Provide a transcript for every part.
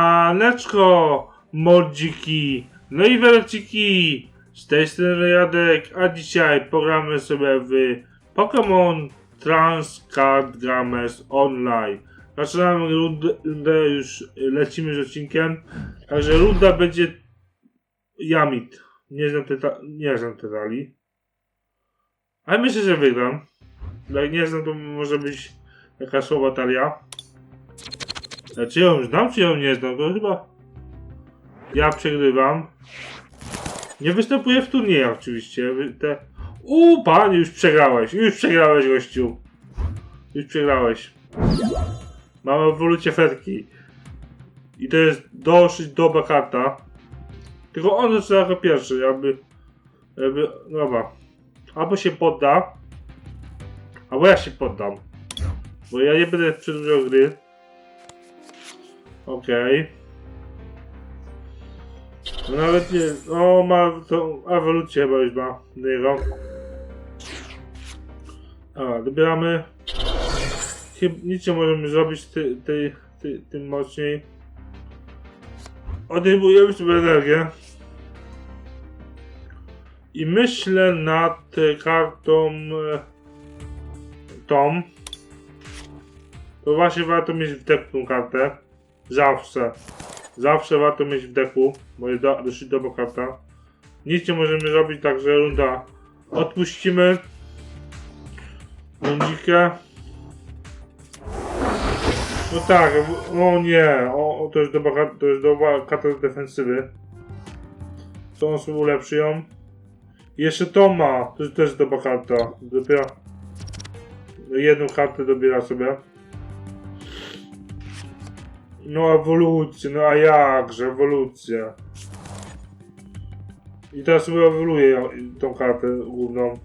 Siemaneczko, mordziki, no i werciki, z tej strony Radek, a dzisiaj pogramy sobie w Pokémon Trans Card Gamers Online. Zaczynamy rundę, już lecimy z odcinkiem, także runda będzie Yamit. Nie znam tej, ta- nie znam tej talii. Ale myślę, że wygram. Jak nie znam, to może być jakaś słaba talia. A czy ją znam, czy ją nie znam? To chyba ja przegrywam. Nie występuję w turniejach oczywiście. Te... Uuu, pan, już przegrałeś. Już przegrałeś, gościu. Już przegrałeś. Mamy ewolucję Ferki. I to jest dosyć dobra karta. Tylko on zaczyna jako pierwszy, jakby... jakby... Dobra. Albo się podda. Albo ja się poddam. Bo ja nie będę przedłużał gry. Okej. No nawet nie. O, ma tą ewolucję chyba już ma. Niego. A, dobieramy. Chyba nic nie możemy zrobić ty, ty, ty, tym mocniej. Odejmujemy sobie energię. I myślę nad kartą e, tą. To właśnie warto mieć w tą kartę. Zawsze. Zawsze warto mieć w deku, bo jest do, dosyć dobra karta. Nic nie możemy zrobić, także runda odpuścimy. Rundzikę. No tak, o nie, o, o to jest dobra, to jest dobra karta defensywy. Co on sobie ulepszy ją? Jeszcze to ma, to jest też dobra karta. Dopiero jedną kartę dobiera sobie. No ewolucję, no a jakże ewolucja. I teraz sobie ewoluję tą kartę główną.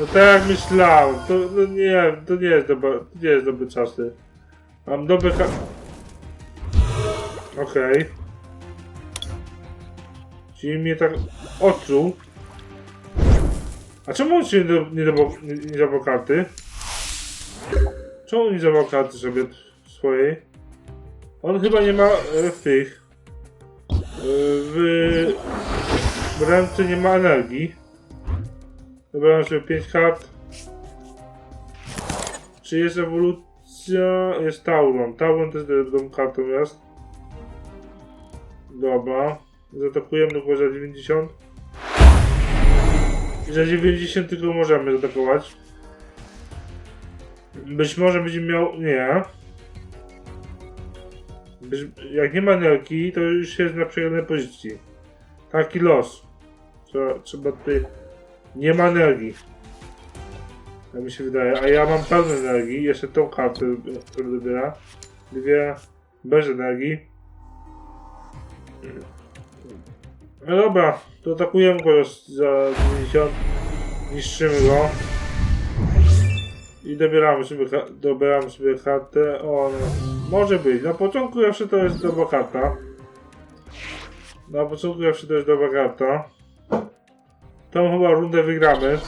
No tak jak myślałem, to no nie, to nie jest dobre, to nie jest dobre czasy. Mam dobre ka... Okej. Czyli mnie tak odczuł. A czemu on się nie, do, nie, do, nie, zabrał karty? Czemu nie zabrał karty sobie swojej? On chyba nie ma e, tych. E, w, ręce nie ma energii. Dobrałem sobie 5 kart. Czy jest ewolucja? Jest Tauron. Tauron też dobrą kartą jest. Dobra. Zaatakujemy tylko za 90. I za 90 tylko możemy zaatakować. Być może będzie miał. Nie. Jak nie ma energii, to już jest na przegranej pozycji. Taki los. Trzeba, trzeba tutaj. Nie ma energii. Tak mi się wydaje. A ja mam pełno energii. Jeszcze tą kartę, którą dobiera. Dwie bez energii. No dobra, to atakujemy go za 90. Niszczymy go. I dobieramy sobie, dobieramy sobie kartę. O, no. może być. Na początku zawsze to jest dobra karta. Na początku zawsze to jest dobra karta. Tą chyba rundę wygramy.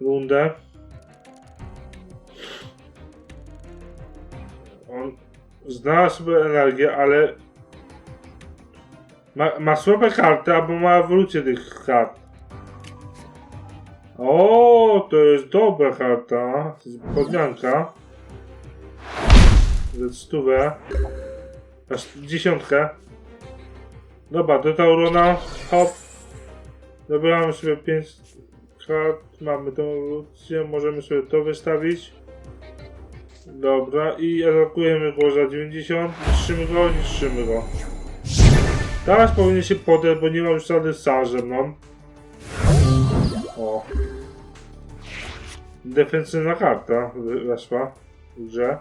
Rundę. On znalazł sobie energię, ale ma, ma słabe karty, albo ma ewolucję tych kart. O, to jest dobra karta. To jest podmianka. Ze. Aż dziesiątkę. Dobra, do Taurona. Hop. Dobieramy sobie 5 kart. Mamy tą ewolucję. Możemy sobie to wystawić. Dobra, i atakujemy go za 90. Niszczymy go, niszczymy go. Teraz powinien się podać, bo nie ma już żadnych sal ze mną. Defensywna karta weszła w grze.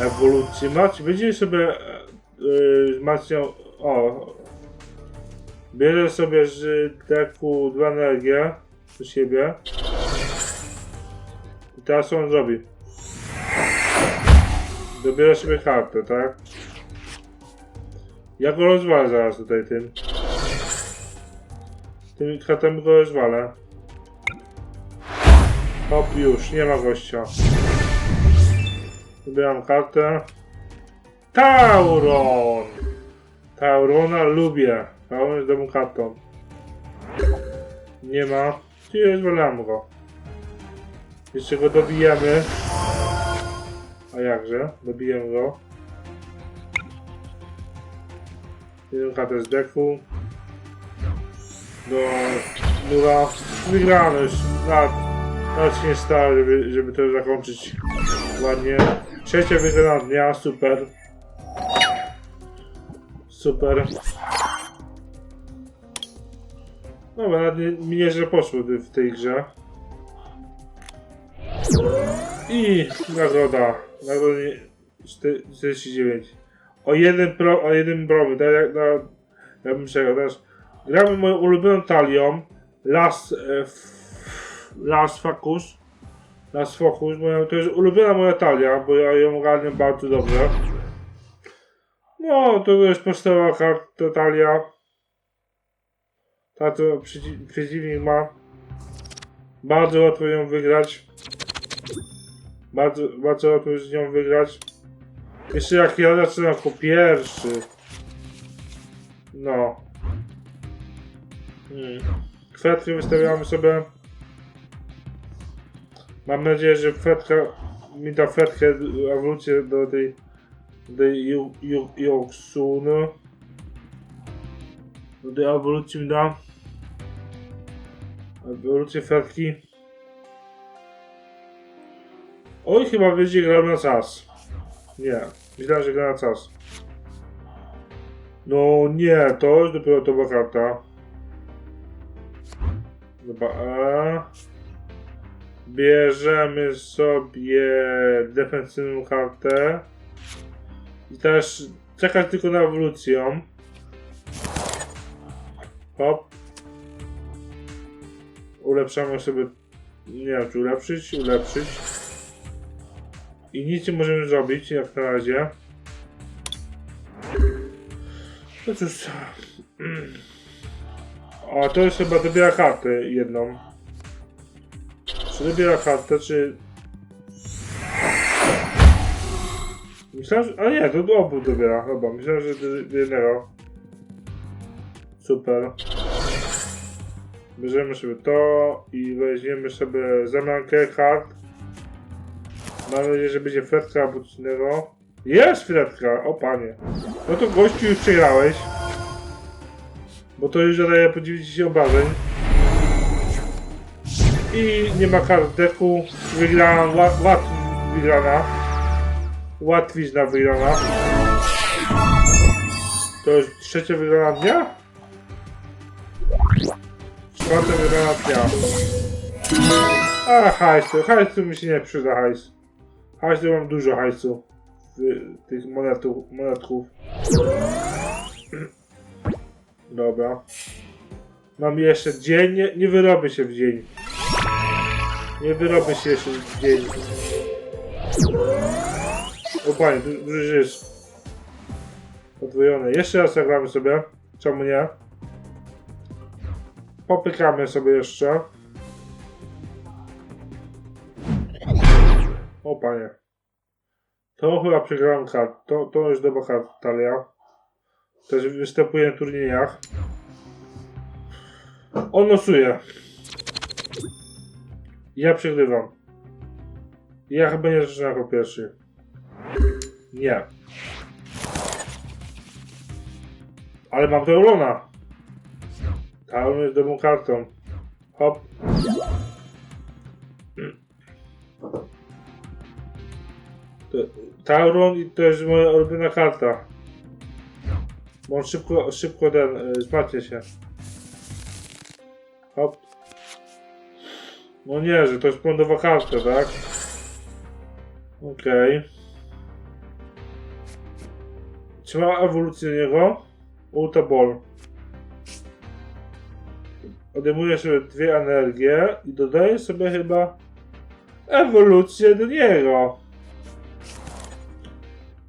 Ewolucję macie. Będziemy sobie yy, wzmacniał. O. Bierze sobie z deku dwa energię do siebie. I teraz co on zrobi? Dobiera sobie kartę, tak? Ja go rozwalę zaraz tutaj tym. Tymi kartami go rozwalę. Hop, już, nie ma gościa. Wybieram kartę. Tauron! Taurona lubię. Tauron jest dobrą kartą. Nie ma. Czyli rozwalam go. Jeszcze go dobijemy. A jakże? Dobijemy go. Jeden kartę z deku. Do nura. Wygrano już. Się nie stało, żeby, żeby to zakończyć ładnie. Trzecia wygrana dnia, super. Super. Dobra, nie, mi nieźle poszło w tej grze. I nagroda. Nagroda nie- czty- 49. O jeden pro, o jeden bromy. Tak jak na, ja bym teraz. Gramy moją ulubioną talią. Last, e, f, last Focus. Last Focus. Moja, to jest ulubiona moja talia, bo ja ją ogarniam bardzo dobrze. No, to jest podstawowa karta talia. Ta, co przeci- przeciwnik ma. Bardzo łatwo ją wygrać. Bardzo, bardzo łatwo z nią wygrać. Jeszcze jak ja zaczynam jako pierwszy. No. Hmm. Kwiatki wystawiamy sobie. Mam nadzieję, że kwiatka mi da ewolucję do tej do tej Ju- Ju- Joksuny. Do tej ewolucji mi da. Ewolucję kwiatki. Oj, chyba będzie grał na czas. Nie, myślałem, że gra na czas. No nie, to jest dopiero to karta. Dobra, a... Bierzemy sobie defensywną kartę. I też czekać tylko na ewolucję. Hop. Ulepszamy sobie... Nie wiem, czy ulepszyć? Ulepszyć. I nic nie możemy zrobić, jak na razie. No cóż. O, to jest chyba dobiera kartę jedną. Czy dobiera kartę, czy... Myślałem, że... A nie, to obu dobiera, chyba. Myślałem, że jednego. Super. Bierzemy sobie to i weźmiemy sobie zamiankę kart. Mam nadzieję, że będzie fretka albo coś. Jest fretka, o panie. No to gościu już przegrałeś. Bo to już zadaje po 90 obrażeń. I nie ma kart deku. Wygrana, ła- łat wygrana. Łatwizna wygrana. To już trzecia wygrana dnia? Czwarta wygrana dnia. A hajsu, hajsu mi się nie przyda hajs. Hajsu mam dużo hajsu. Tych monetów, monetków. Dobra. Mam jeszcze dzień, nie, nie wyrobię się w dzień. Nie wyrobię się jeszcze w dzień. O panie, du- duży jest. Podwojone. Jeszcze raz zagramy sobie. Czemu nie? Popykamy sobie jeszcze. O panie. To chyba przegrałem kart. To, to jest dobra karta talia. Też występuje na turniejach. On losuje. Ja przegrywam. Ja chyba nie zaczynam jako pierwszy. Nie. Ale mam Taurona. Tauron jest dobrą kartą. Hop. Tauron i to jest moja ulubiona karta. Bo on szybko, szybko ten, y, zmacie się. Hop. No nie, że to jest błędowa karta, tak? Okej. Czy ma ewolucję niego? Ultra Ball. Odejmuję sobie dwie energie i dodaję sobie chyba ewolucję do niego.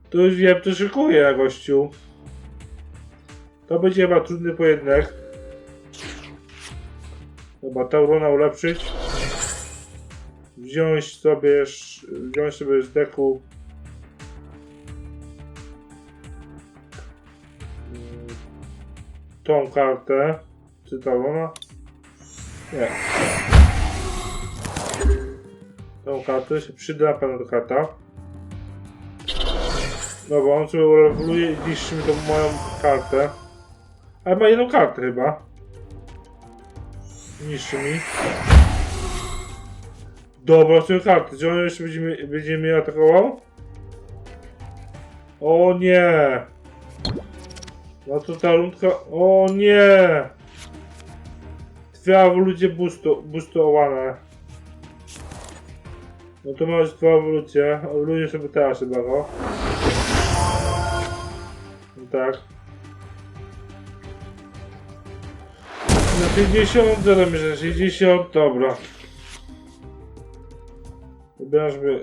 To już wiem, to szykuję, gościu. To będzie chyba trudny pojedynek. Chyba Taurona ulepszyć wziąć sobie, wziąć sobie z deku mm, tą kartę. Czy ona? Nie. Tą kartę się przyda na pewno do karta. No bo on sobie urewoluje i niszczy mi tą moją kartę. Ale ma jedną kartę chyba. Niszczy mi. Dobra, sobie kartę. Czy on jeszcze będzie, mnie- będzie mnie atakował? O nie! No to ta rundka... O nie! Dwie ewolucje boosto, boostowane. No to masz dwa ewolucje. Ewoluję sobie teraz chyba go. No tak. Na 50, zadamy, że 60, dobra. Sobie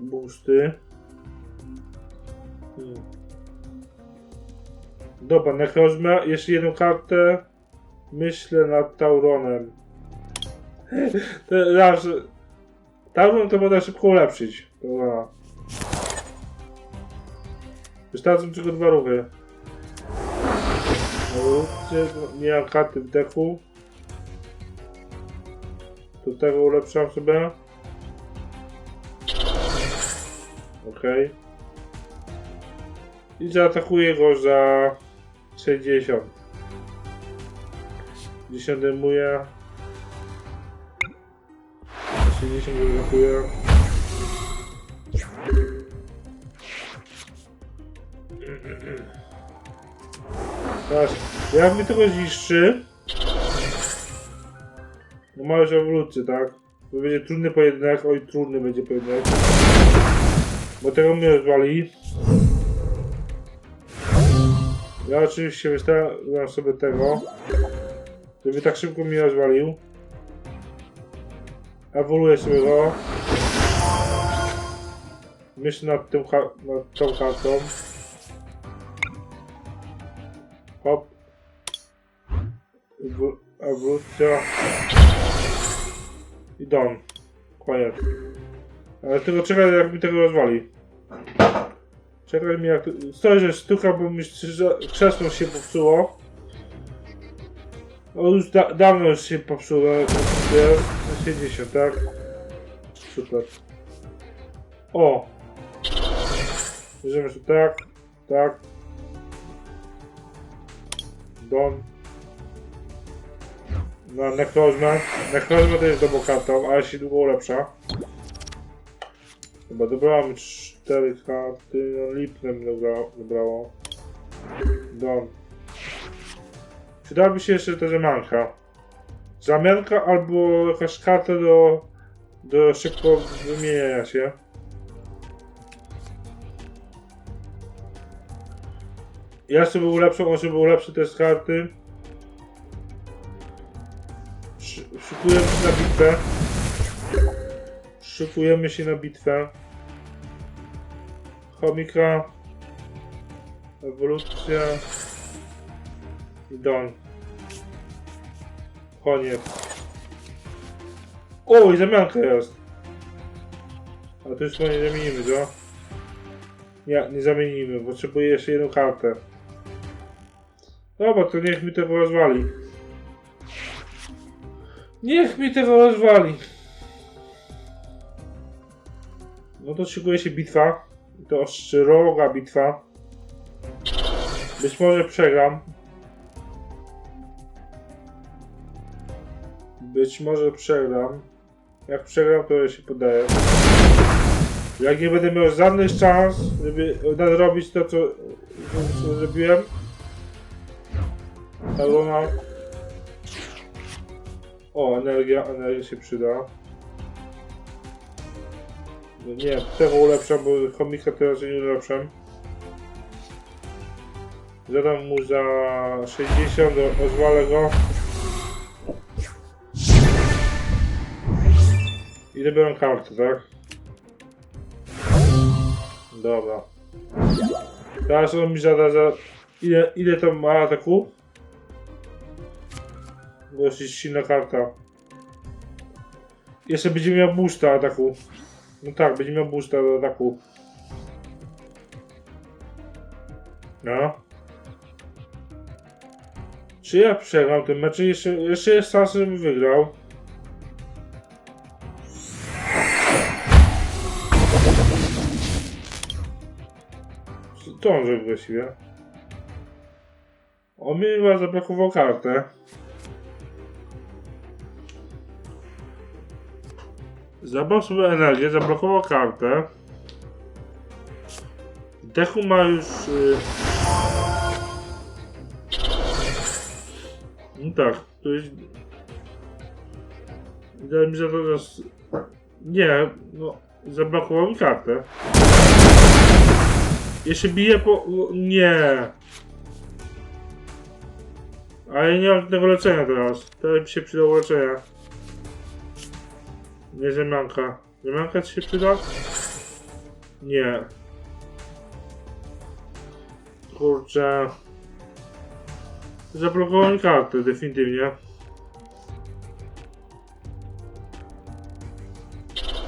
boosty. Hmm. Dobra, Necrozma, jeszcze jedną kartę. Myślę nad Tauronem. Zawsze... Tauron to można szybko ulepszyć. Dobra. Wystarczą tylko dwa ruchy. Nie mam karty w deku. Do tego ulepszam sobie. Okej. I zaatakuję go za 60. Gdzie się dymuje. 60 go. Teraz, jak mi tego zniszczy, ma już ewolucję, tak? To będzie trudny pojedynek, oj trudny będzie pojedynek. Bo tego mnie rozwali. Ja oczywiście wystawiam sobie tego, żeby tak szybko mnie rozwalił. Ewoluję sobie go. Myślę nad, tym, nad tą kartą. Hop. Ewo- Ewolucja. I dom. Koniec. Ale tylko czekaj jak mi tego rozwali. Czekaj mi jak... Stoi, że sztuka, bo mi krzesło się popsuło. O, już da dawno już się popsuło. Jest 60, tak? Super. O! Bierzemy się tak, tak. Don. Na Necrozma. Necrozma to jest dobrą kartą, ale się długo ulepsza. Chyba dobrałam cztery karty, no lipne mi dobra, dobrało. Don. Przydałaby się jeszcze ta zamianka. Zamianka albo jakaś karta do, do szybko wymieniania się. Ja sobie ulepszę, on sobie ulepszy te karty. Szykujemy się na bitwę. Szykujemy się na bitwę. Chomika. Ewolucja. I Don. Koniec. O, i zamianka jest. A to już chyba nie zamienimy, co? Nie, nie zamienimy. Potrzebuję jeszcze jedną kartę. Dobra, to niech mi tego rozwali. Niech mi tego rozwali. No to szykuje się bitwa. To szczeroga bitwa. Być może przegram. Być może przegram. Jak przegram, to się podaję. Jak nie będę miał żadnych szans, żeby nadrobić to, co, zrobiłem. Taurona. O, energia, energia się przyda. No nie, tego ulepszam, bo chomika teraz nie ulepszam. Zadam mu za 60, rozwalę go. I dobieram kartę, tak? Dobra. Teraz on mi zada za... Ile, ile to ma ataku? Dosyć silna karta. Jeszcze będzie miał boosta ataku. No tak, będzie miał boosta do ataku. No. Czy ja przegram ten mecz? Jeszcze, jeszcze jest szansa, żebym wygrał. Zrobił właściwie? On mi chyba zablokował kartę. Zabrał sobie energię, zablokował kartę. Dechu ma już... y, No tak, to jest... Wydaje mi się, że jest... Nie, no... Zablokował mi kartę. Jeszcze bije po... Nie! Ale nie mam tego leczenia teraz. Teraz mi się przydało leczenie. Nie ziemianka. Ziemianka ci się przyda? Nie. Kurczę. Zablokowałem kartę, definitywnie.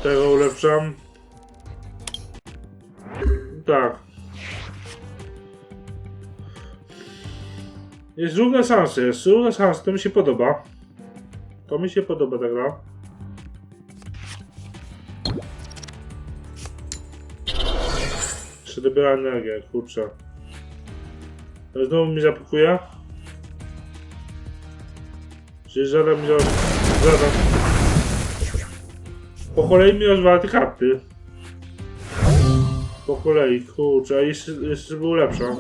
Tego ulepszam. Tak. Jest równa szansa, jest równa szansa, to mi się podoba. To mi się podoba ta gra. Jeszcze dobiera energię, kurczę. To znowu mi zapakuje? Czy żaden mi. Żaden. Po kolei mi rozwala te karty. Po kolei, kurczę, a jeszcze, jeszcze był lepsza.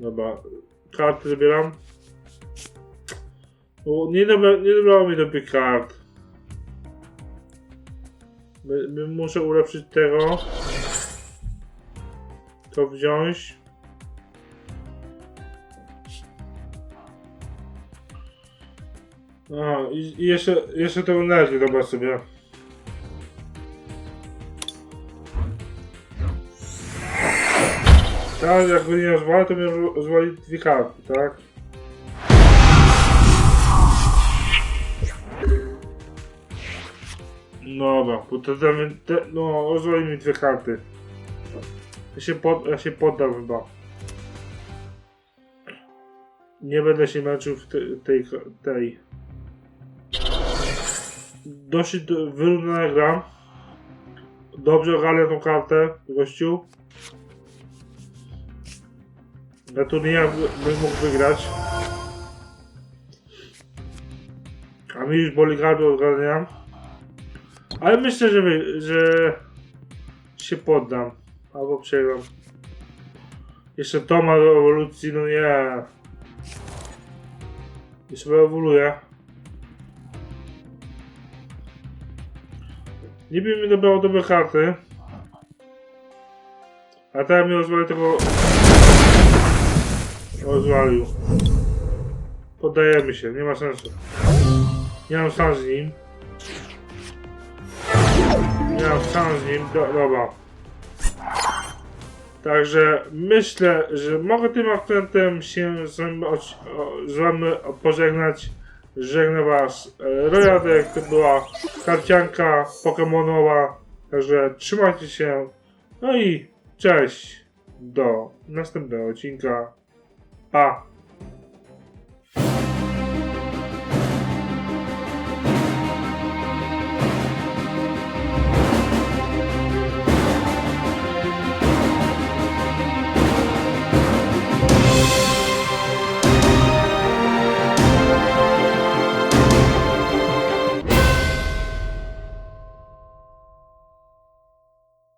Dobra, karty zabieram. O, nie, dobra, nie dobrało mi do kart. My- my Muszę ulepszyć tego. To wziąć. A, i, i jeszcze, jeszcze tego energię dobra sobie. Teraz jak go nie rozwalę, to mnie rozwali dwie karty, tak? Dobra, bo to no, rozwali mi dwie karty. Ja się, pod, ja się poddam chyba. Nie będę się męczył w te, tej, tej. Dosyć do- wyrównana gra. Dobrze ogarnia tą kartę, gościu. Na turniejach by- bym mógł wygrać. A mi już boli gardło ogarniam. Ale myślę, że, wy, że się poddam. Albo przegram. Jeszcze to ma do ewolucji, no nie. Jeszcze ewoluuje. Niby mi dobrało dobre karty. A teraz mi rozwali tego... Rozwalił. Poddajemy się, nie ma sensu. Nie mam szans z nim. Mam szans z nim, do, dobra. Także myślę, że mogę tym akcentem się z wami, o, z wami pożegnać. Żegnam was Rojadek, to była karcianka pokemonowa. Także trzymajcie się. No i cześć. Do następnego odcinka. Pa.